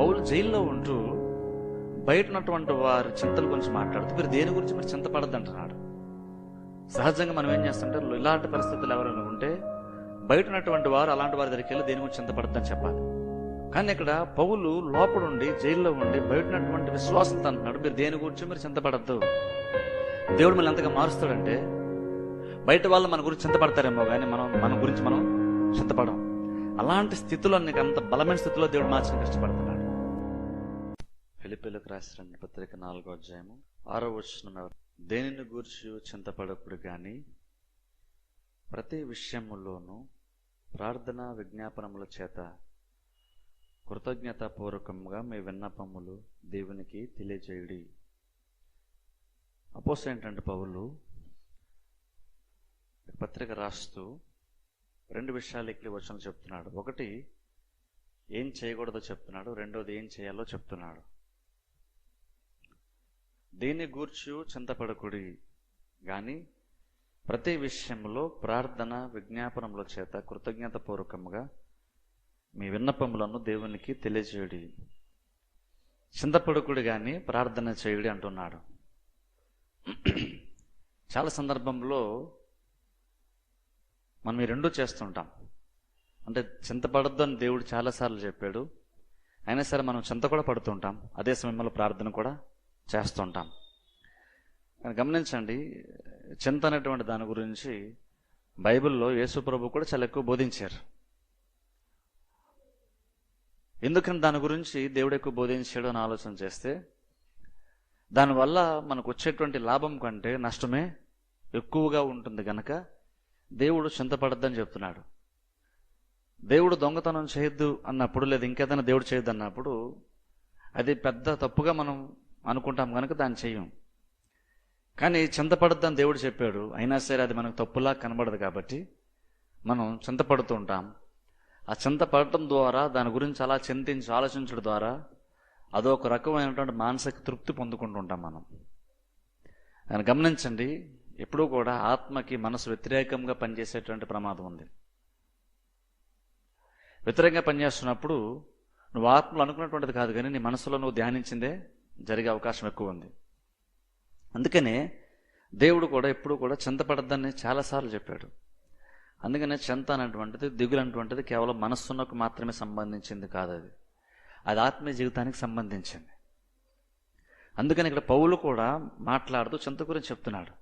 పౌలు జైల్లో ఉంటూ బయట ఉన్నటువంటి వారి చింతల గురించి మాట్లాడుతూ మీరు దేని గురించి మీరు చింతపడద్దు అంటున్నాడు. సహజంగా మనం ఏం చేస్తుంటే ఇలాంటి పరిస్థితులు ఎవరైనా ఉంటే బయట ఉన్నటువంటి వారు అలాంటి వారి దగ్గరికి వెళ్ళి దేని గురించి చింతపడద్దని చెప్పాలి. కానీ ఇక్కడ పౌలు లోపడుండి జైల్లో ఉండి బయట ఉన్నటువంటి విశ్వాసంతో అంటున్నాడు మీరు దేని గురించి మీరు చింతపడద్దు? దేవుడు మళ్ళీ ఎంతగా మారుస్తాడంటే బయట వాళ్ళు మన గురించి చింతపడతారేమో కానీ మనం మన గురించి మనం చింతపడం. అలాంటి స్థితిలో నీకు అంత బలమైన స్థితిలో దేవుడు మార్చడానికి ఇష్టపడతాడు ఫిలిపిలకు రాసిన పత్రిక నాలుగో అధ్యాయము ఆరో వచ్చిన దేనిని గూర్చి చింతపడప్పుడు కానీ ప్రతి విషయములోనూ ప్రార్థన విజ్ఞాపనముల చేత కృతజ్ఞతాపూర్వకంగా మీ విన్నపములు దేవునికి తెలియజేయుడి. అపోస్ ఏంటంటే పౌలు పత్రిక రాస్తూ రెండు విషయాలు ఎక్కి వచ్చిన చెప్తున్నాడు. ఒకటి ఏం చేయకూడదో చెప్తున్నాడు. రెండోది ఏం చేయాలో చెప్తున్నాడు. దీని గూర్చు చింతపడకుడి. కానీ ప్రతి విషయంలో ప్రార్థన విజ్ఞాపనముల చేత కృతజ్ఞతపూర్వకంగా మీ విన్నపములను దేవునికి తెలియజేయుడి. చింతపడుకుడు కానీ ప్రార్థన చేయుడి అంటున్నాడు. చాలా సందర్భంలో మనం ఈ రెండు చేస్తుంటాం. అంటే చింతపడద్దు అని దేవుడు చాలాసార్లు చెప్పాడు. అయినా సరే మనం చింత కూడా పడుతుంటాం. అదే సమయంలో ప్రార్థన కూడా చేస్తుంటాం. కానీ గమనించండి చింత అనేటువంటి దాని గురించి బైబిల్లో యేసుప్రభు కూడా చాలా ఎక్కువ బోధించారు. ఎందుకని దాని గురించి దేవుడు ఎక్కువ బోధించాడు అని ఆలోచన చేస్తే దానివల్ల మనకు వచ్చేటువంటి లాభం కంటే నష్టమే ఎక్కువగా ఉంటుంది కనుక దేవుడు చింతపడద్దని చెప్తున్నాడు. దేవుడు దొంగతనం చేయొద్దు అన్నప్పుడు లేదు ఇంకేదైనా దేవుడు చేయొద్దు అన్నప్పుడు అది పెద్ద తప్పుగా మనం అనుకుంటాం కనుక దాన్ని చెయ్యం. కానీ చింతపడద్దని దేవుడు చెప్పాడు. అయినా సరే అది మనకు తప్పులా కనబడదు కాబట్టి మనం చింతపడుతూ ఉంటాం. ఆ చింతపడటం ద్వారా దాని గురించి అలా చింతించి ఆలోచించడం ద్వారా అదొక రకమైనటువంటి మానసిక తృప్తి పొందుకుంటుంటాం మనం. దాన్ని గమనించండి. ఎప్పుడూ కూడా ఆత్మకి మనసు వ్యతిరేకంగా పనిచేసేటువంటి ప్రమాదం ఉంది. వ్యతిరేకంగా పనిచేస్తున్నప్పుడు నువ్వు ఆత్మలు అనుకున్నటువంటిది కాదు కానీ నీ మనసులో నువ్వు ధ్యానించిందే జరిగే అవకాశం ఎక్కువ ఉంది. అందుకనే దేవుడు కూడా ఎప్పుడు కూడా చింతపడద్దని చాలాసార్లు చెప్పాడు. అందుకనే చింత అనేటువంటిది దిగులు అనేటువంటిది కేవలం మనస్సునకు మాత్రమే సంబంధించింది కాదు అది. అది ఆత్మీయ జీవితానికి సంబంధించింది. అందుకని ఇక్కడ పౌలు కూడా మాట్లాడుతూ చింత గురించి చెప్తున్నాడు.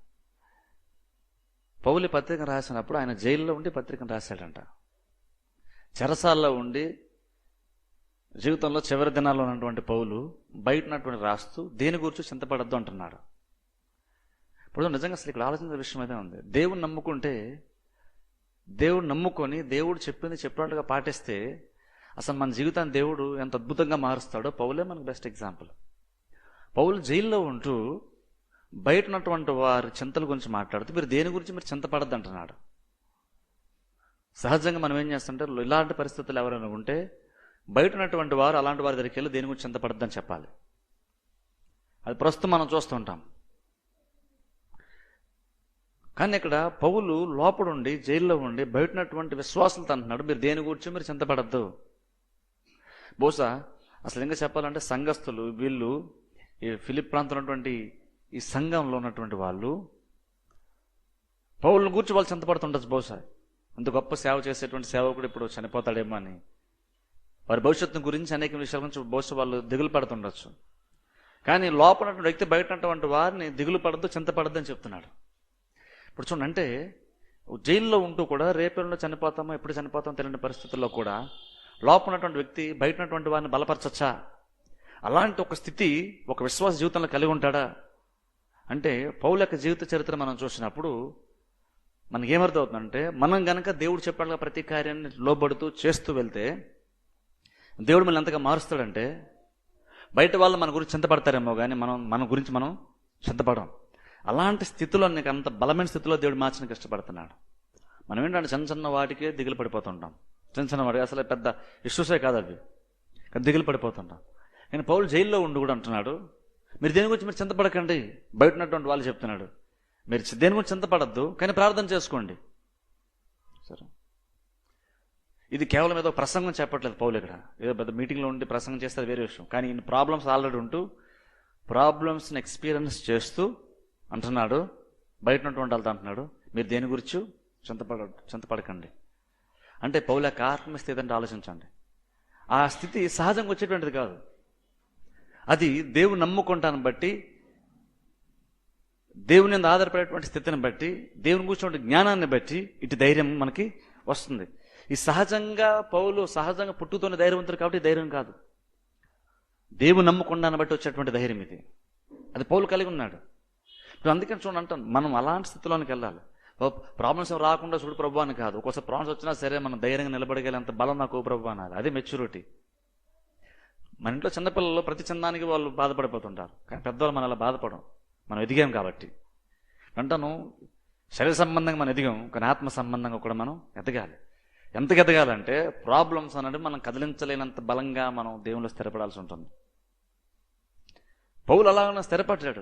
పౌలి పత్రిక రాసినప్పుడు ఆయన జైల్లో ఉండి పత్రికను రాశాడంట. చెరసాల్లో ఉండి జీవితంలో చివరి దినాల్లో ఉన్నటువంటి పౌలు బయట ఉన్నటువంటి రాస్తూ దేని గురించి చింతపడద్దు అంటున్నాడు. ఇప్పుడు నిజంగా అసలు ఇక్కడ ఆలోచించిన విషయం అయితే ఉంది. దేవుని నమ్ముకుంటే దేవుడు నమ్ముకొని దేవుడు చెప్పింది చెప్పినట్టుగా పాటిస్తే అసలు మన జీవితాన్ని దేవుడు ఎంత అద్భుతంగా మారుస్తాడో పౌలే మనకు బెస్ట్ ఎగ్జాంపుల్ పౌలు జైల్లో ఉంటూ బయట ఉన్నటువంటి వారి చింతల గురించి మాట్లాడుతూ మీరు దేని గురించి మీరు చింతపడద్దు అంటున్నాడు. సహజంగా మనం ఏం చేస్తుంటే ఇలాంటి పరిస్థితులు ఎవరైనా ఉంటే బయట ఉన్నటువంటి వారు అలాంటి వారి దగ్గరికి వెళ్ళి దేని గురించి చింతపడద్దని చెప్పాలి. అది ప్రస్తుతం మనం చూస్తుంటాం కానీ ఇక్కడ పౌలు లోపడుండి జైల్లో ఉండి బయటనటువంటి విశ్వాసాలతో అంటున్నాడు మీరు దేని గురించి మీరు చింతపడద్దు. బహుశా అసలు ఇంకా చెప్పాలంటే సంఘస్థులు వీళ్ళు ఈ ఫిలిప్ ప్రాంతంలో ఉన్నటువంటి ఈ సంఘంలో ఉన్నటువంటి వాళ్ళు పౌలను గురించి వాళ్ళు చింతపడుతుండొచ్చు బహుశా. అంత గొప్ప సేవ చేసేటువంటి సేవకుడు ఇప్పుడు చనిపోతాడేమో అని. వారి భవిష్యత్తు గురించి అనేక విషయాల గురించి బహుశా వాళ్ళు దిగులు పడుతుండొచ్చు. కానీ లోపల వ్యక్తి బయటనటువంటి వారిని దిగులు పడద్దు చింతపడద్దు అని చెప్తున్నాడు. ఇప్పుడు చూడండి అంటే జైల్లో ఉంటూ కూడా రేపేళ్ళలో చనిపోతామో ఎప్పుడు చనిపోతామో తెలియని పరిస్థితుల్లో కూడా లోపల వ్యక్తి బయటనటువంటి వారిని బలపరచచ్చా? అలాంటి ఒక స్థితి ఒక విశ్వాస జీవితంలో కలిగి ఉంటాడా? అంటే పౌల యొక్క జీవిత చరిత్ర మనం చూసినప్పుడు మనకి ఏమర్థం అవుతుందంటే మనం గనక దేవుడు చెప్పాడుగా ప్రతి కార్యాన్ని లోబడుతూ చేస్తూ వెళ్తే దేవుడు మనల్ని ఎంతగా మారుస్తాడంటే బయట వాళ్ళు మన గురించి చింతపడతారేమో కానీ మనం మన గురించి మనం చింతపడం. అలాంటి స్థితిలో నీకు అంత బలమైన స్థితిలో దేవుడు మార్చడానికి ఇష్టపడుతున్నాడు. మనం ఏంటంటే చిన్న చిన్న వాటికే దిగులు పడిపోతుంటాం. చిన్న చిన్న వాటికి అసలు పెద్ద ఇష్యూసే కాదు అవి. దిగులు పడిపోతుంటాం. నేను పౌలు జైల్లో ఉండి కూడా అంటున్నాడు మీరు దేని గురించి మీరు చింతపడకండి? బయట ఉన్నటువంటి వాళ్ళు చెప్తున్నాడు మీరు దేని గురించి చింతపడద్దు కానీ ప్రార్థన చేసుకోండి. సరే. ఇది కేవలం ఏదో ప్రసంగం చెప్పట్లేదు పౌలు ఇక్కడ. ఏదో పెద్ద మీటింగ్లో ఉండి ప్రసంగం చేస్తే అది వేరే విషయం. కానీ ఈయన ప్రాబ్లమ్స్ ఆల్రెడీ ఉంటూ ప్రాబ్లమ్స్ని ఎక్స్పీరియన్స్ చేస్తూ అంటున్నాడు. బయట ఉన్నటువంటి వాళ్ళతో అంటున్నాడు. మీరు దేని గురించి? చింతపడ చింతపడకండి. అంటే పౌల యొక్క ఆత్మస్థితి అంటే ఆలోచించండి. ఆ స్థితి సహజంగా వచ్చేటువంటిది కాదు. అది దేవుని నమ్ముకుంటాను బట్టి దేవుని మీద ఆధారపడేటువంటి స్థితిని బట్టి దేవుని కూర్చున్న జ్ఞానాన్ని బట్టి ఇటు ధైర్యం మనకి వస్తుంది. ఈ సహజంగా పౌలు సహజంగా పుట్టుతోనే ధైర్యవంతుడు కాబట్టి ధైర్యం కాదు. దేవుని నమ్ముకున్నాను బట్టి వచ్చేటువంటి ధైర్యం ఇది. అది పౌలు కలిగి ఉన్నాడు. ఇప్పుడు అందుకని చూడండి అంటాను మనం అలాంటి స్థితిలోనికి వెళ్ళాలి. ప్రాబ్లమ్స్ రాకుండా చూడు ప్రభు అని కాదు. ఒకసారి ప్రాబ్లమ్స్ వచ్చినా సరే మనం ధైర్యంగా నిలబడగలంత బలం నాకు ప్రభు అనాలి. అదే మెచ్యూరిటీ. మన ఇంట్లో చిన్నపిల్లలు ప్రతి చిన్నానికి వాళ్ళు బాధపడిపోతుంటారు. కానీ పెద్దవాళ్ళు మన అలా బాధపడం మనం ఎదిగాం కాబట్టి. అంటాను శరీర సంబంధంగా మనం ఎదిగాం కానీ ఆత్మ సంబంధంగా కూడా మనం ఎదగాలి. ఎంత ఎదగాలంటే ప్రాబ్లమ్స్ అనేది మనం కదిలించలేనంత బలంగా మనం దేవుళ్ళు స్థిరపడాల్సి ఉంటుంది. పౌలు అలాగనే స్థిరపడ్డాడు.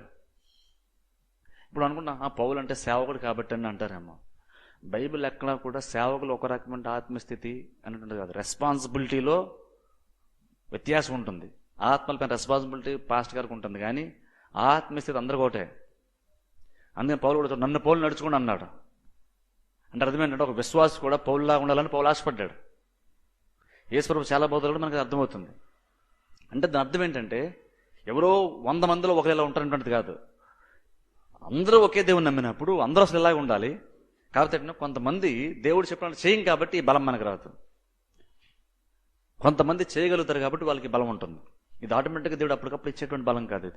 ఇప్పుడు అనుకుంటా "ఆ, పౌలు అంటే సేవకుడు కాబట్టి అని అంటారేమో. బైబిల్ ఎక్కడా కూడా సేవకులు ఒక రకమైన ఆత్మస్థితి అనేటువంటి కాదు. రెస్పాన్సిబిలిటీలో వ్యత్యాసం ఉంటుంది. ఆత్మలపైన రెస్పాన్సిబిలిటీ పాస్ట్ గారికి ఉంటుంది. కానీ ఆత్మస్థితి అందరికీ ఒకటే. అందుకని పౌలు కూడా నన్ను పౌలు నడుచుకుని అన్నాడు. అంటే అర్థం ఒక విశ్వాస కూడా పౌల్లాగా ఉండాలని పౌలు ఆశపడ్డాడు. యేసుప్రభు చాలా బోధలు కూడా మనకు అర్థమవుతుంది. అంటే దాని అర్థం ఏంటంటే ఎవరో వంద మందిలో ఒకరిలా ఉంటారనేటువంటిది కాదు. అందరూ ఒకే దేవుని నమ్మినప్పుడు అందరూ అసలు ఇలాగే ఉండాలి. కాబట్టి కొంతమంది దేవుడు చెప్పినట్టు చేయం కాబట్టి ఈ బలం మనకు రాదు. కొంతమంది చేయగలుగుతారు కాబట్టి వాళ్ళకి బలం ఉంటుంది. ఇది ఆటోమేటిక్గా దేవుడు అప్పటికప్పుడు ఇచ్చేటువంటి బలం కాదు ఇది.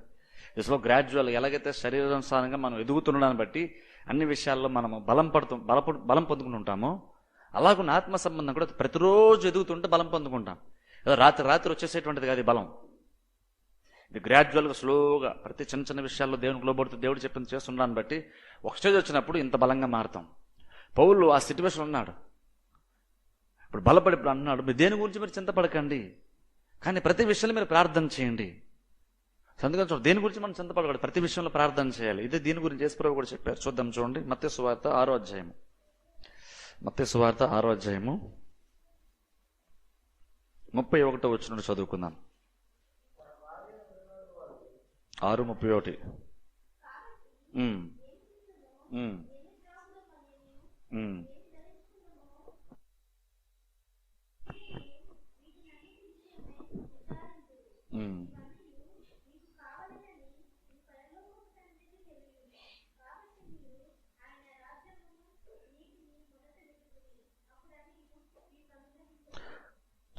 ఇసులో గ్రాడ్యువల్ ఎలాగైతే శరీరానుసారంగా మనం ఎదుగుతుండడాన్ని బట్టి అన్ని విషయాల్లో మనము బలం పడుతూ బలపడు బలం పొందుకుంటుంటామో అలాగున్న ఆత్మ సంబంధం కూడా ప్రతిరోజు ఎదుగుతుంటే బలం పొందుకుంటాం. రాత్రి రాత్రి వచ్చేసేటువంటిది కాదు బలం. ఇది గ్రాడ్యువల్గా స్లోగా ప్రతి చిన్న చిన్న విషయాల్లో దేవునికి లోబడుతూ దేవుడు చెప్పింది చేస్తున్నాను బట్టి ఒక స్టేజ్ వచ్చినప్పుడు ఇంత బలంగా మారుతాం. పౌలు ఆ సిచ్యువేషన్ ఉన్నాడు ఇప్పుడు బలపడి ఇప్పుడు అన్నాడు మీరు దేని గురించి మీరు చింతపడకండి? కానీ ప్రతి విషయంలో మీరు ప్రార్థన చేయండి. అందుకని చూడండి దేని గురించి మనం చింతపడకూడదు ప్రతి విషయంలో ప్రార్థన చేయాలి. ఇదే దీని గురించి యేసుప్రభు కూడా చెప్పారు. చూద్దాం చూడండి. మత్స్య సువార్త ఆరో అధ్యాయము. మత్స్య సువార్త ఆరో అధ్యాయము. ముప్పై ఒకటో వచ్చిన చదువుకుందాం. ఆరు ముప్పై ఒకటి. Mm.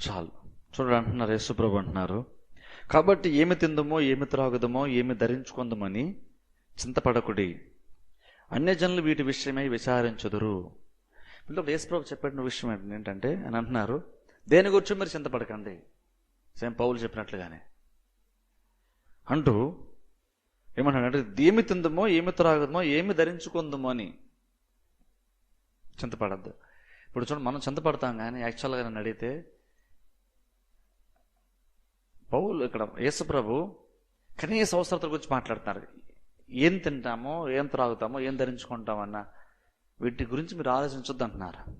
చాలు. చూడండి అంటున్నారు యేసుప్రభు అంటున్నారు. కాబట్టి ఏమి తిందమో ఏమి త్రాగుదమో ఏమి ధరించుకుందామని చింతపడకుడి. అన్యజనులు వీటి విషయమై విచారించుదురు. వీళ్ళు యేసుప్రభు చెప్పిన విషయం ఏంటంటే అని అంటున్నారు దేని గురించి మీరు చింతపడకండి? సేమ్ పౌలు చెప్పినట్లుగానే. అంటూ ఏమంటాడంటే ఏమి తిందమో ఏమి త్రాగదమో ఏమి ధరించుకుందామో అని చింతపడద్దు. ఇప్పుడు చూడండి మనం చింతపడతాం కానీ యాక్చువల్గా నన్ను అడిగితే పౌలు ఇక్కడ యేసుప్రభు కనీస అవసరతల గురించి మాట్లాడుతున్నారు. ఏం తింటామో ఏం త్రాగుతామో ఏం ధరించుకుంటామన్న వీటి గురించి మీరు ఆలోచించొద్దు అంటున్నారు.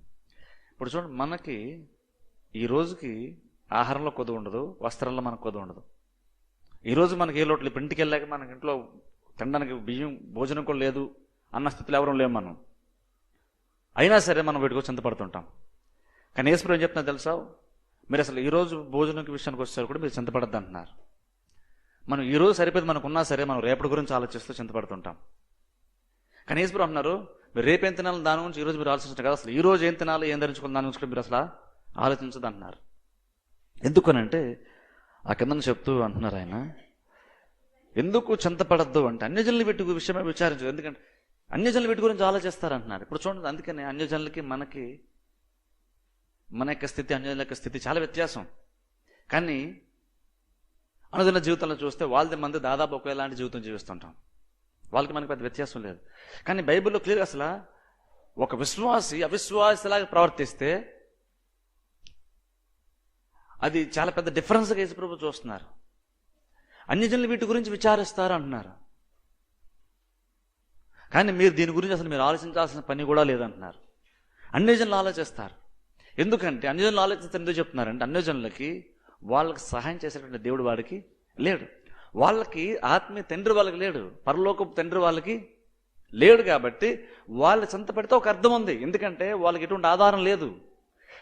ఇప్పుడు చూడండి మనకి ఈ రోజుకి ఆహారంలో కొద్దు ఉండదు వస్త్రంలో మనకు కొద్దు ఉండదు. ఈరోజు మనకి ఏ లోట్లు ఇప్పుడు ఇంటికి వెళ్ళాక మనకి ఇంట్లో తినడానికి బియ్యం భోజనం కూడా లేదు అన్న స్థితిలో ఎవరూ లేము మనం. అయినా సరే మనం వీటికి చింతపడుతుంటాం. కానీ ఏసుప్రభు ఏం చెప్తున్నా తెలుసా? మీరు అసలు ఈరోజు భోజనంకి భోజనం విషయానికి వచ్చారు కూడా మీరు చింతపడద్దు అంటున్నారు. మనం ఈరోజు సరిపోయింది మనకు ఉన్నా సరే మనం రేపటి గురించి ఆలోచిస్తూ చింతపడుతుంటాం. కనీసపురం అంటున్నారు మీరు రేపేం తినాలి దాని గురించి ఈ రోజు మీరు ఆలోచించారు కదా. అసలు ఈ రోజు ఏం తినాలి ఏం ధరించుకున్న దాని గురించి మీరు అసలు ఆలోచించదు అంటున్నారు. ఎందుకనంటే ఆ కింద చెప్తూ అంటున్నారు ఆయన ఎందుకు చింతపడద్దు అంటే అన్యజనులు పెట్టి విషయమే విచారించదు. ఎందుకంటే అన్యజనులు వీటి గురించి ఆలోచిస్తారు అంటున్నారు ఇప్పుడు చూడండి అందుకని అన్యజనులకి మనకి మన యొక్క స్థితి అన్యజనుల యొక్క స్థితి చాలా వ్యత్యాసం. కానీ అనుదిన జీవితంలో చూస్తే వాళ్ళది మంది దాదాపు ఒకేలాంటి జీవితం జీవిస్తుంటాం. వాళ్ళకి మనకి పెద్ద వ్యత్యాసం లేదు. కానీ బైబిల్లో క్లియర్ అసలు ఒక విశ్వాసి అవిశ్వాసిలాగా ప్రవర్తిస్తే అది చాలా పెద్ద డిఫరెన్స్గా యేసుప్రభు చూస్తున్నారు. అన్యజనులు వీటి గురించి విచారిస్తారు అంటున్నారు. కానీ మీరు దీని గురించి అసలు మీరు ఆలోచించాల్సిన పని కూడా లేదంటున్నారు. అన్యజనులు ఆలోచిస్తారు. ఎందుకంటే అన్యజనులు ఆలోచిస్తే ఎందుకు చెప్తున్నారంటే అన్యజనులకి వాళ్ళకి సహాయం చేసేటువంటి దేవుడు వాడికి లేడు. వాళ్ళకి ఆత్మీయ తండ్రి వాళ్ళకి లేడు. పరలోకపు తండ్రి వాళ్ళకి లేడు కాబట్టి వాళ్ళు చింత పెడితే ఒక అర్థం ఉంది. ఎందుకంటే వాళ్ళకి ఎటువంటి ఆధారం లేదు.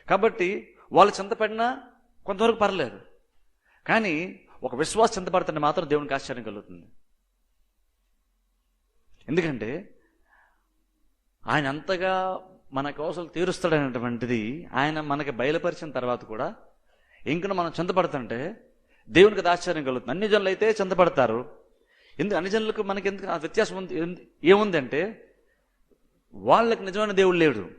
కాబట్టి వాళ్ళు చింత పడినా కొంతవరకు పర్లేదు. కానీ ఒక విశ్వాసం చింత పడుతుంటే మాత్రం దేవునికి ఆశ్చర్యం కలుగుతుంది. ఎందుకంటే ఆయన అంతగా మన కోసలు తీరుస్తాడనేటువంటిది ఆయన మనకి బయలుపరిచిన తర్వాత కూడా ఇంకను మనం చెందపడుతుంటే దేవునికి ఆశ్చర్యం కలుగుతుంది. అన్ని జనులు అయితే చెందపడతారు. ఎందుకు అన్ని జనులకు మనకి ఎందుకు ఆ వ్యత్యాసం ఉంది? ఏముందంటే వాళ్ళకి నిజమైన దేవుడు లేడు.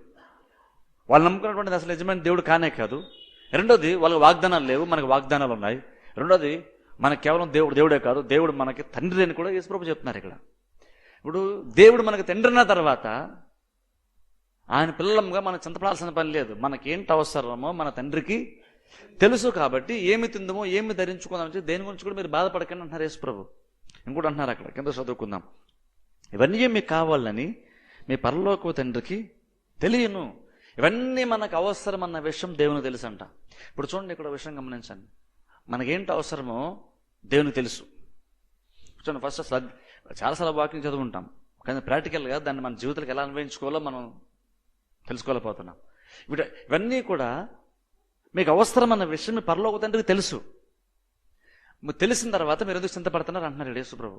వాళ్ళు నమ్ముకున్నటువంటి అసలు నిజమైన దేవుడు కానే కాదు. రెండోది వాళ్ళకి వాగ్దానాలు లేవు మనకు వాగ్దానాలు ఉన్నాయి. రెండోది మనకు కేవలం దేవుడు దేవుడే కాదు దేవుడు మనకి తండ్రి అని కూడా యేసుప్రభు చెప్తున్నారు ఇక్కడ. ఇప్పుడు దేవుడు మనకి తండ్రి అన్న తర్వాత ఆయన పిల్లలంగా మనం చింతపడాల్సిన పని లేదు. మనకేంటి అవసరమో మన తండ్రికి తెలుసు కాబట్టి ఏమి తిందమో ఏమి ధరించుకుందామని దేని గురించి కూడా మీరు బాధపడకండి అంటున్నారు యేసుప్రభు. ఇంకోటి అంటున్నారు అక్కడ కింద చదువుకుందాం. ఇవన్నీ మీకు కావాలని మీ పరలోక తండ్రికి తెలియను. ఇవన్నీ మనకు అవసరం అన్న విషయం దేవునికి తెలుసు అంట ఇప్పుడు చూడండి ఇక్కడ విషయం గమనించండి. మనకేంటి అవసరమో దేవునికి తెలుసు. చూడండి ఫస్ట్ అసలు చాలాసార్లు వాకింగ్ చదువుకుంటాం. కానీ ప్రాక్టికల్గా దాన్ని మన జీవితాలకు ఎలా అన్వయించుకోవాలో మనం తెలుసుకోలేకపోతున్నాం. ఇప్పుడు ఇవన్నీ కూడా మీకు అవసరమన్న విషయం మీ పరలోక తండ్రికి తెలుసు. తెలిసిన తర్వాత మీరు ఎందుకు చింతపడుతున్నారు అంటున్నారు యేసు ప్రభు.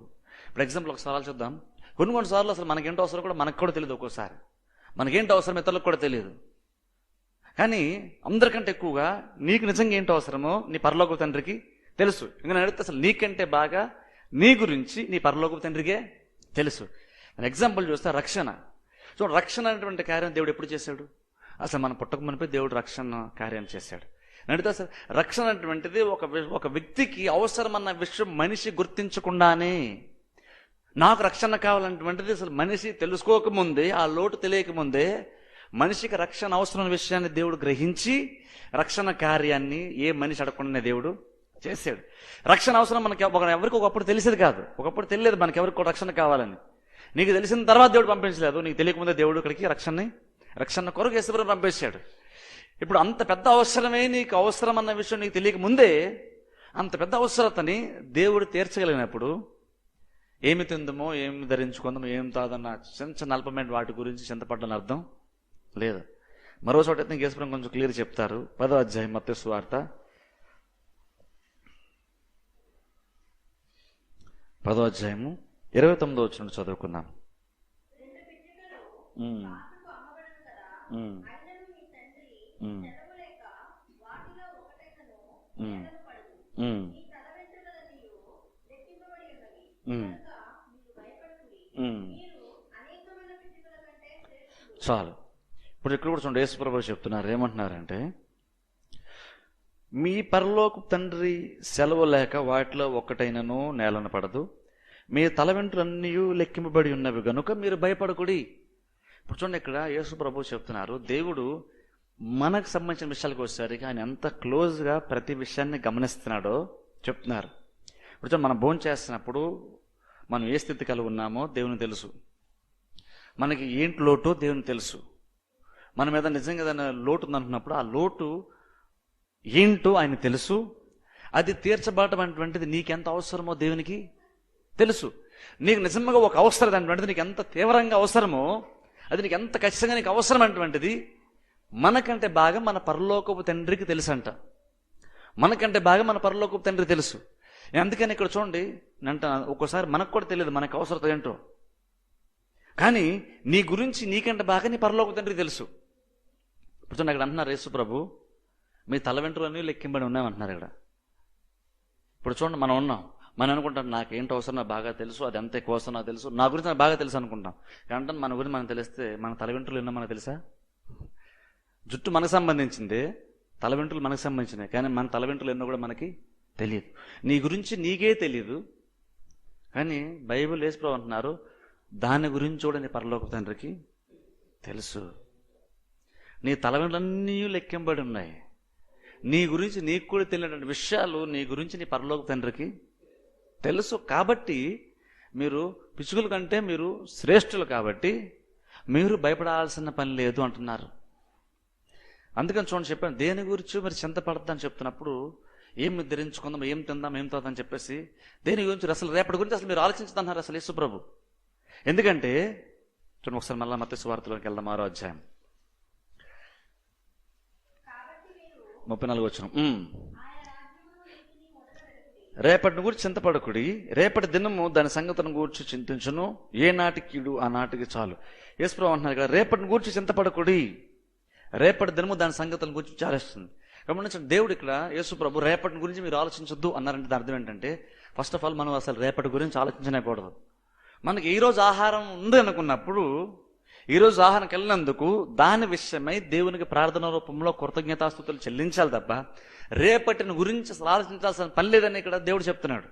ఇప్పుడు ఎగ్జాంపుల్ ఒక సవాల్ చూద్దాం. కొన్ని కొన్ని సార్లు అసలు మనకేంటో అవసరం కూడా మనకు కూడా తెలియదు ఒక్కోసారి. మనకేంటో అవసరం ఇతరులకు కూడా తెలియదు. కానీ అందరికంటే ఎక్కువగా నీకు నిజంగా ఏంటో అవసరమో నీ పరలోక తండ్రికి తెలుసు. ఇంకా నేను అడిగితే అసలు నీకంటే బాగా నీ గురించి నీ పరలోక తండ్రికే తెలుసు. ఎగ్జాంపుల్ చూస్తే రక్షణ. చూడండి రక్షణ అనేటువంటి కార్యం దేవుడు ఎప్పుడు చేశాడు? అసలు మన పుట్టక మునిపే దేవుడు రక్షణ కార్యం చేశాడు. నేను అసలు రక్షణ అనేటువంటిది ఒక ఒక వ్యక్తికి అవసరమన్న విషయం మనిషి గుర్తించకుండానే నాకు రక్షణ కావాలన్నటువంటిది అసలు మనిషి తెలుసుకోకముందే ఆ లోటు తెలియకముందే మనిషికి రక్షణ అవసరం విషయాన్ని దేవుడు గ్రహించి రక్షణ కార్యాన్ని ఏ మనిషి అడగకుండానే దేవుడు చేశాడు. రక్షణ అవసరం మనకి ఎవరికి ఒకప్పుడు తెలిసేది కాదు. ఒకప్పుడు తెలియదు మనకి ఎవరికి రక్షణ కావాలని. నీకు తెలిసిన తర్వాత దేవుడు పంపించలేదు. నీకు తెలియకముందే దేవుడు ఇక్కడికి రక్షణని రక్షణ కొరకు యేసుప్రభు పంపించాడు. ఇప్పుడు అంత పెద్ద అవసరమే నీకు అవసరం అన్న విషయం నీకు తెలియక ముందే అంత పెద్ద అవసరతని దేవుడు తీర్చగలిగినప్పుడు ఏమి తిందమో ఏమి ధరించుకుందామో ఏం తాదన్న చిన్న చిన్న అల్పమైన వాటి గురించి చింతపడ్డని అర్థం లేదు. మరో చోట అయితే గేసుపురం కొంచెం క్లియర్ చెప్తారు. పదో అధ్యాయం మత్స్య వార్త పదో అధ్యాయము. ఇరవై తొమ్మిదో వచ్చిన చదువుకుందాం. చాలు. ఇప్పుడు ఇక్కడ కూడా చూడండి యేసుప్రభు చెప్తున్నారు ఏమంటున్నారంటే మీ పరలోకు తండ్రి సెలవు లేక వాటిలో ఒక్కటైనను నేలన పడదు. మీ తల వెంట్రులన్నీ లెక్కింపబడి ఉన్నవి గనుక మీరు భయపడకుడి. ఇప్పుడు చూడండి ఇక్కడ యేసు ప్రభు చెప్తున్నారు దేవుడు మనకు సంబంధించిన విషయాలకు వచ్చేసరికి ఆయన ఎంత క్లోజ్గా ప్రతి విషయాన్ని గమనిస్తున్నాడో చెప్తున్నారు. ఇప్పుడు చూడండి మనం భోజనం చేస్తున్నప్పుడు మనం ఏ స్థితి కలిగి ఉన్నామో దేవుని తెలుసు. మనకి ఏంటి లోటో దేవుని తెలుసు. మన మీద నిజంగా ఏదైనా లోటు ఉందనుకున్నప్పుడు ఆ లోటు ఏంటో ఆయన తెలుసు. అది తీర్చబడటం అనేటువంటిది నీకెంత అవసరమో దేవునికి తెలుసు. నీకు నిజంగా ఒక అవసరం అటువంటిది నీకు ఎంత తీవ్రంగా అవసరమో అది నీకు ఎంత ఖచ్చితంగా నీకు అవసరం అటువంటిది మనకంటే బాగా మన పరలోకపు తండ్రికి తెలుసంట. మనకంటే బాగా మన పరలోకపు తండ్రి తెలుసు. అందుకని ఇక్కడ చూడండి అంట ఒక్కోసారి మనకు కూడా తెలియదు మనకు అవసరం ఏంటో. కానీ నీ గురించి నీకంటే బాగా నీ పరలోక తండ్రి తెలుసు. ఇప్పుడు చూడండి అక్కడ అంటున్నారు యేసు ప్రభు మీ తల వెంట్రులన్నీ లెక్కింబడి ఉన్నామంటున్నారు ఇక్కడ. ఇప్పుడు చూడండి మనం ఉన్నాం. మనం అనుకుంటాం నాకేంటి అవసరం? నాకు బాగా తెలుసు. అది ఎంత ఎక్కువ అవసరం? నాకు తెలుసు. నా గురించి నాకు బాగా తెలుసు అనుకుంటాం. అంటే మన గురించి మనకు తెలిస్తే మన తల వెంట్రులు ఎన్నో మనకు తెలుసా? జుట్టు మనకు సంబంధించింది తల వెంట్రులు మనకు సంబంధించినవి. కానీ మన తల వెంట్రులు ఎన్నో కూడా మనకి తెలియదు. నీ గురించి నీకే తెలియదు కానీ బైబిల్ వేసుకో అంటున్నారు దాని గురించి కూడా నీ పరలోక తండ్రికి తెలుసు. నీ తల వెంట్రులన్నీ లెక్కింబడి ఉన్నాయి. నీ గురించి నీకు కూడా తెలియనటువంటి విషయాలు నీ గురించి నీ పరలోక తండ్రికి తెలుసు కాబట్టి మీరు పిచ్చుకల కంటే మీరు శ్రేష్ఠులు కాబట్టి మీరు భయపడాల్సిన పని లేదు అంటున్నారు. అందుకని చూడండి చెప్పాను దేని గురించి మీరు చింతపడద్దని చెప్తున్నప్పుడు ఏం ధరించుకుందాం ఏం తిందాం ఏం తాదాం చెప్పేసి దేని గురించి అసలు రేపటి గురించి అసలు మీరు ఆలోచించదన్నారు అసలు యేసు ప్రభు ఎందుకంటే చూడండి ఒకసారి మళ్ళీ మత సువార్తలోకి వెళ్దాం ఆరో అధ్యాయం. ముప్పై నాలుగు వచ్చిన రేపటిని గురించి చింతపడకుడి. రేపటి దినము దాని సంగతిని గూర్చి చింతించును. ఏ నాటికిడు ఆ నాటికి చాలు. యేసుప్రభు అంటున్నారు కదా రేపటిని గూర్చి చింతపడకుడి. రేపటి దినము దాని సంగతుల గురించి విచారిస్తుంది. గమనించండి దేవుడు ఇక్కడ యేసు ప్రభు రేపటి గురించి మీరు ఆలోచించొద్దు అన్నారంటే దాని అర్థం ఏంటంటే ఫస్ట్ ఆఫ్ ఆల్ మనం అసలు రేపటి గురించి ఆలోచించనేకూడదు మనకి ఈరోజు ఆహారం ఉంది అనుకున్నప్పుడు ఈరోజు రోజు వెళ్ళినందుకు దాని విషయమై దేవునికి ప్రార్థన రూపంలో కృతజ్ఞతాస్థుతులు చెల్లించాలి తప్ప రేపటిని గురించి అసలు ఆలోచించాల్సిన పని లేదని ఇక్కడ దేవుడు చెప్తున్నాడు.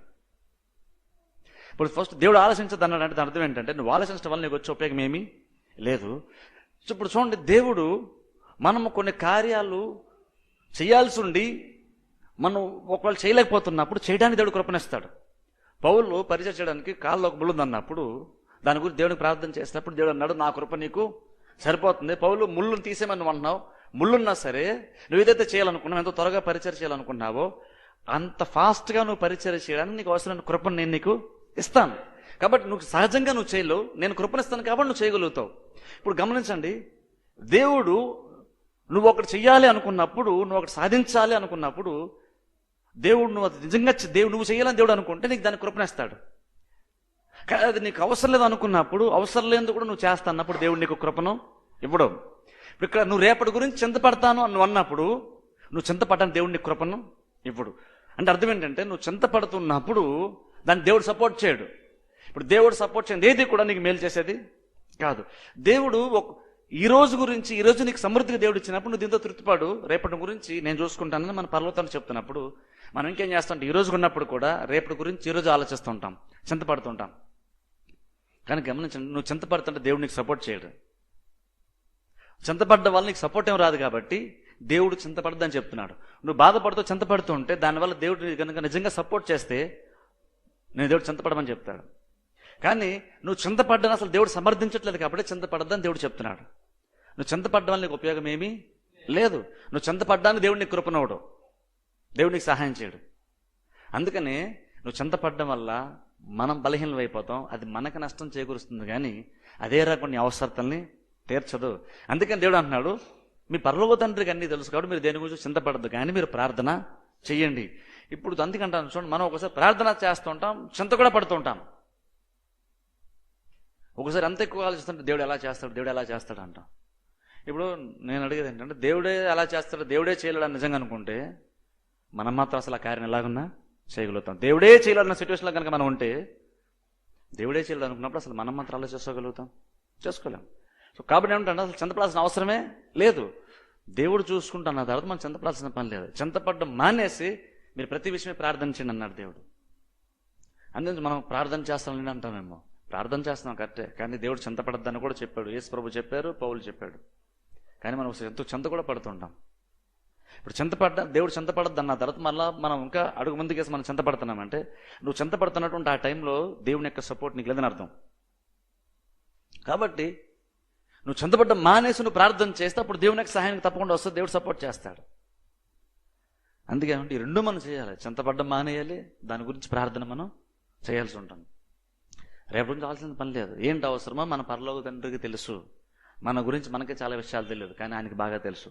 ఇప్పుడు ఫస్ట్ దేవుడు ఆలోచించదు అన్నాడు అంటే దాని అర్థం ఏంటంటే నువ్వు ఆలోచించడం వల్ల నీకు వచ్చే ఉపయోగం ఏమీ లేదు. ఇప్పుడు చూడండి దేవుడు మనము కొన్ని కార్యాలు చేయాల్సి ఉండి మనం ఒకవేళ చేయలేకపోతున్నప్పుడు చేయడానికి దేవుడు కృపణిస్తాడు పౌలు పరిచయం చేయడానికి కాళ్ళు ఒక బుల్లుందన్నప్పుడు దాని గురించి దేవుడికి ప్రార్థన చేసినప్పుడు దేవుడు అన్నాడు నా కృప నీకు సరిపోతుంది. పౌలు ముళ్ళును తీసేమని అంటున్నావు. ముళ్ళున్నా సరే నువ్వు ఏదైతే చేయాలనుకున్నావు ఎంతో త్వరగా పరిచయం చేయాలనుకున్నావో అంత ఫాస్ట్గా నువ్వు పరిచయం చేయడానికి నీకు అవసరమైన కృపను నేను నీకు ఇస్తాను. కాబట్టి నువ్వు సహజంగా నువ్వు చేయలేవు. నేను కృపనిస్తాను కాబట్టి నువ్వు చేయగలుగుతావు. ఇప్పుడు గమనించండి దేవుడు నువ్వు ఒకటి చెయ్యాలి అనుకున్నప్పుడు నువ్వు ఒకటి సాధించాలి అనుకున్నప్పుడు దేవుడు నువ్వు అది నిజంగా దేవుడు నువ్వు చేయాలని దేవుడు అనుకుంటే నీకు దాన్ని కృపణిస్తాడు అది నీకు అవసరం లేదు అనుకున్నప్పుడు అవసరం లేదు కూడా నువ్వు చేస్తా అన్నప్పుడు దేవుడు నీకు కృపను ఇవ్వడం. ఇప్పుడు ఇక్కడ నువ్వు రేపటి గురించి చింతపడతాను అని నువ్వు అన్నప్పుడు నువ్వు చింతపడ్డాను దేవుడు నీకు కృపను ఇవ్వడు. అంటే అర్థం ఏంటంటే నువ్వు చింతపడుతున్నప్పుడు దాన్ని దేవుడు సపోర్ట్ చేయడు. ఇప్పుడు దేవుడు సపోర్ట్ చేయండి ఏది కూడా నీకు మేలు చేసేది కాదు. దేవుడు ఒక ఈ రోజు గురించి ఈ రోజు నీకు సమృద్ధిగా దేవుడు ఇచ్చినప్పుడు నువ్వు దీంతో తృప్తిపాడు. రేపటి గురించి నేను చూసుకుంటానని మన పర్వతాన్ని చెప్తున్నప్పుడు మనం ఇంకేం చేస్తాం ఈ రోజు ఉన్నప్పుడు కూడా రేపటి గురించి ఈ రోజు ఆలోచిస్తుంటాం చింతపడుతుంటాం. కానీ గమనించండి నువ్వు చింతపడుతుంటే దేవుడు నీకు సపోర్ట్ చేయడు. చింతపడ్డ వల్ల నీకు సపోర్ట్ ఏం రాదు కాబట్టి దేవుడు చింతపడద్దని చెప్తున్నాడు. నువ్వు బాధపడుతూ చింతపడుతూ ఉంటే దానివల్ల దేవుడు కనుక నిజంగా సపోర్ట్ చేస్తే నేను దేవుడు చింతపడమని చెప్తాడు. కానీ నువ్వు చింతపడ్డాను అసలు దేవుడు సమర్థించట్లేదు కాబట్టి చింతపడద్దని దేవుడు చెప్తున్నాడు. నువ్వు చింతపడ్డం వల్ల నీకు ఉపయోగం ఏమీ లేదు. నువ్వు చింతపడ్డానికి దేవుడు నీకు కృపనవడు దేవుడు నీకు సహాయం చేయడు. అందుకని నువ్వు చింతపడడం వల్ల మనం బలహీనం అయిపోతాం అది మనకు నష్టం చేకూరుస్తుంది కానీ అదే రకం అవసరతల్ని తీర్చదు. అందుకని దేవుడు అంటున్నాడు మీ పరలోక తండ్రికి అన్నీ తెలుసు కాబట్టి మీరు దేని గురించి చింతపడద్దు కానీ మీరు ప్రార్థన చెయ్యండి. ఇప్పుడు అందుకంటాను చూడండి మనం ఒకసారి ప్రార్థన చేస్తుంటాం చింత కూడా పడుతుంటాం ఒకసారి అంత ఎక్కువ ఆలోచిస్తుంటే దేవుడు ఎలా చేస్తాడు దేవుడు ఎలా చేస్తాడు అంటాం. ఇప్పుడు నేను అడిగేది ఏంటంటే దేవుడే ఎలా చేస్తాడు దేవుడే చేయలేడని నిజంగా అనుకుంటే మనం మాత్రం అసలు ఆ కార్యం ఎలాగున్నా చేయగలుగుతాం. దేవుడే చేయాలన్న సిచ్యువేషన్లో కనుక మనం ఉంటే దేవుడే చేయలేదు అనుకున్నప్పుడు అసలు మనం మాత్రం అలా చేసుకోగలుగుతాం చేసుకోలేం. సో కాబట్టి ఏమంటే అసలు చింతపడాల్సిన అవసరమే లేదు. దేవుడు చూసుకుంటున్న తర్వాత మనం చింతపడాల్సిన పని లేదు. చింతపడడం మానేసి మీరు ప్రతి విషయమే ప్రార్థన చేయండి అన్నాడు దేవుడు. అందుకని మనం ప్రార్థన చేస్తామని అంటామేమో. ప్రార్థన చేస్తున్నాం కరెక్టే కానీ దేవుడు చింతపడద్దని కూడా చెప్పాడు. యేసు ప్రభు చెప్పారు పౌలు చెప్పాడు. కానీ మనం ఎంతో చింత కూడా పడుతుంటాం. ఇప్పుడు చింతపడ్డ దేవుడు చింతపడద్దు అన్న తర్వాత మళ్ళీ మనం ఇంకా అడుగు ముందుకేసి మనం చింతపడుతున్నామంటే నువ్వు చింతపడుతున్నటువంటి ఆ టైంలో దేవుని యొక్క సపోర్ట్ నీకు లేదని అర్థం. కాబట్టి నువ్వు చింతపడ్డ మానేసి నువ్వు ప్రార్థన చేస్తే అప్పుడు దేవుని యొక్క సహాయానికి తప్పకుండా వస్తే దేవుడు సపోర్ట్ చేస్తాడు. అందుకే ఏమంటే ఈ రెండు మనం చేయాలి. చింతపడ్డం మానేయాలి దాని గురించి ప్రార్థన మనం చేయాల్సి ఉంటుంది. రేపు నుంచి కావాల్సిన పని లేదు. ఏంటి అవసరమో మన పరలోక తండ్రికి తెలుసు. మన గురించి మనకే చాలా విషయాలు తెలియదు కానీ ఆయనకి బాగా తెలుసు.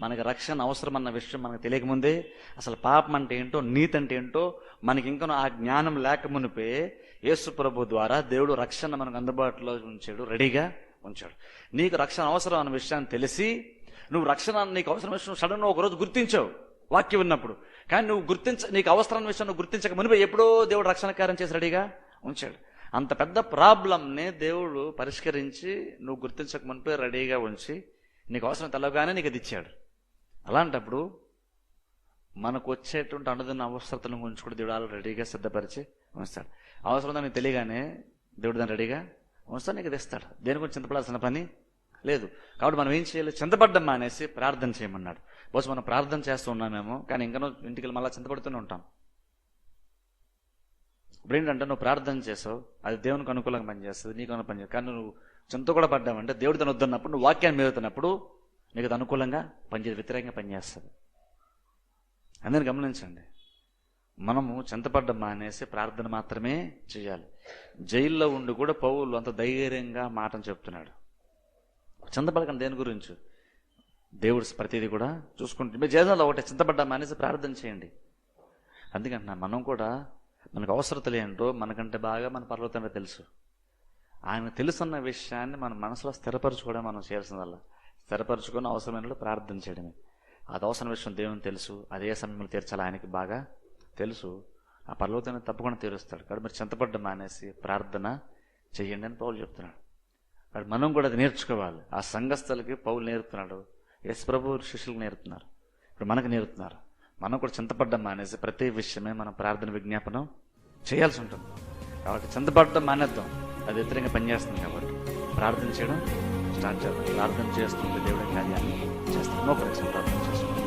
మనకి రక్షణ అవసరం అన్న విషయం మనకు తెలియకముందే అసలు పాపం అంటే ఏంటో నీతి అంటే ఏంటో మనకి ఇంకా ఆ జ్ఞానం లేకమునిపే యేసు ప్రభు ద్వారా దేవుడు రక్షణ మనకు అందుబాటులో ఉంచాడు రెడీగా ఉంచాడు. నీకు రక్షణ అవసరం అన్న విషయాన్ని తెలిసి నువ్వు రక్షణ నీకు అవసరం విషయం సడన్ ఒక రోజు గుర్తించావు వాక్యం విన్నప్పుడు. కానీ నువ్వు గుర్తించ నీకు అవసరం విషయం నువ్వు గుర్తించక మునిపే ఎప్పుడో దేవుడు రక్షణ కార్యం చేసి రెడీగా ఉంచాడు. అంత పెద్ద ప్రాబ్లంని దేవుడు పరిష్కరించి నువ్వు గుర్తించక మునిపే రెడీగా ఉంచి నీకు అవసరం తెలవగానే నీకు అది ఇచ్చాడు. అలాంటప్పుడు మనకు వచ్చేటువంటి అనుదిన అవసరతను గురించి కూడా దేవుడు రెడీగా సిద్ధపరిచి ఉంచుతాడు అవసరం దానికి తెలియగానే దేవుడు దాన్ని రెడీగా ఉంచుతాడు నీకు తెస్తాడు దేని గురించి చింతపడాల్సిన పని లేదు. కాబట్టి మనం ఏం చేయాలి? చింతపడ్డం మానేసి ప్రార్థన చేయమన్నాడు. బహుశా మనం ప్రార్థన చేస్తూ ఉన్నామేమో కానీ ఇంకనో ఇంటికి వెళ్ళి మళ్ళీ చింతపడుతూనే ఉంటాం. ఇప్పుడు ఏంటంటే నువ్వు ప్రార్థన చేసావు అది దేవునికి అనుకూలంగా పనిచేస్తుంది నీకు అనుకూలంగా పనిచేస్తుంది. కానీ నువ్వు చింత కూడా పడ్డావంటే దేవుడు తను వద్దన్నప్పుడు నువ్వు వాక్యాన్ని మీరుతున్నప్పుడు నీకు అది అనుకూలంగా పనిచేది వ్యతిరేకంగా పనిచేస్తుంది. అందరిని గమనించండి. మనము చింతపడ్డం మానేసి ప్రార్థన మాత్రమే చేయాలి. జైల్లో ఉండి కూడా పౌలు అంత ధైర్యంగా మాటను చెప్తున్నాడు. చింతపడకండి దేని గురించి? దేవుడు ప్రతిదీ కూడా చూసుకుంటుంది. మీరు జీవితంలో ఒకటి చింతపడ్డా మానేసి ప్రార్థన చేయండి. అందుకంటున్నా మనం కూడా మనకు అవసరతలు ఏంటో మనకంటే బాగా మన పర్వతంలో తెలుసు. ఆయన తెలుసున్న విషయాన్ని మన మనసులో స్థిరపరచుకోవడం మనం చేయాల్సిందల్లా. స్థిరపరచుకొని అవసరమైన ప్రార్థన చేయడమే. అది అవసరం విషయం దేవుని తెలుసు. అదే సమయంలో తీర్చాలి ఆయనకి బాగా తెలుసు. ఆ పర్వతాన్ని తప్పకుండా తీరుస్తాడు. కాబట్టి మీరు చింతపడ్డం మానేసి ప్రార్థన చెయ్యండి అని పౌలు చెప్తున్నాడు. కాబట్టి మనం కూడా అది నేర్చుకోవాలి. ఆ సంఘస్థలకి పౌలు నేర్పుతున్నాడు. ఎస్ ప్రభు శిష్యులకు నేర్పుతున్నారు. ఇప్పుడు మనకు నేర్పుతున్నారు. మనం కూడా చింతపడ్డం మానేసి ప్రతి విషయమే మనం ప్రార్థన విజ్ఞాపనం చేయాల్సి ఉంటుంది. కాబట్టి చింతపడడం మానేద్దాం. అది వ్యతిరేకంగా పనిచేస్తుంది కాబట్టి ప్రార్థన చేయడం స్టార్ట్ చేద్దాం ప్రార్థన చేస్తుంది దేవుడి కార్యాన్ని చేస్తాం మోకరించిన ప్రార్థన చేద్దాం.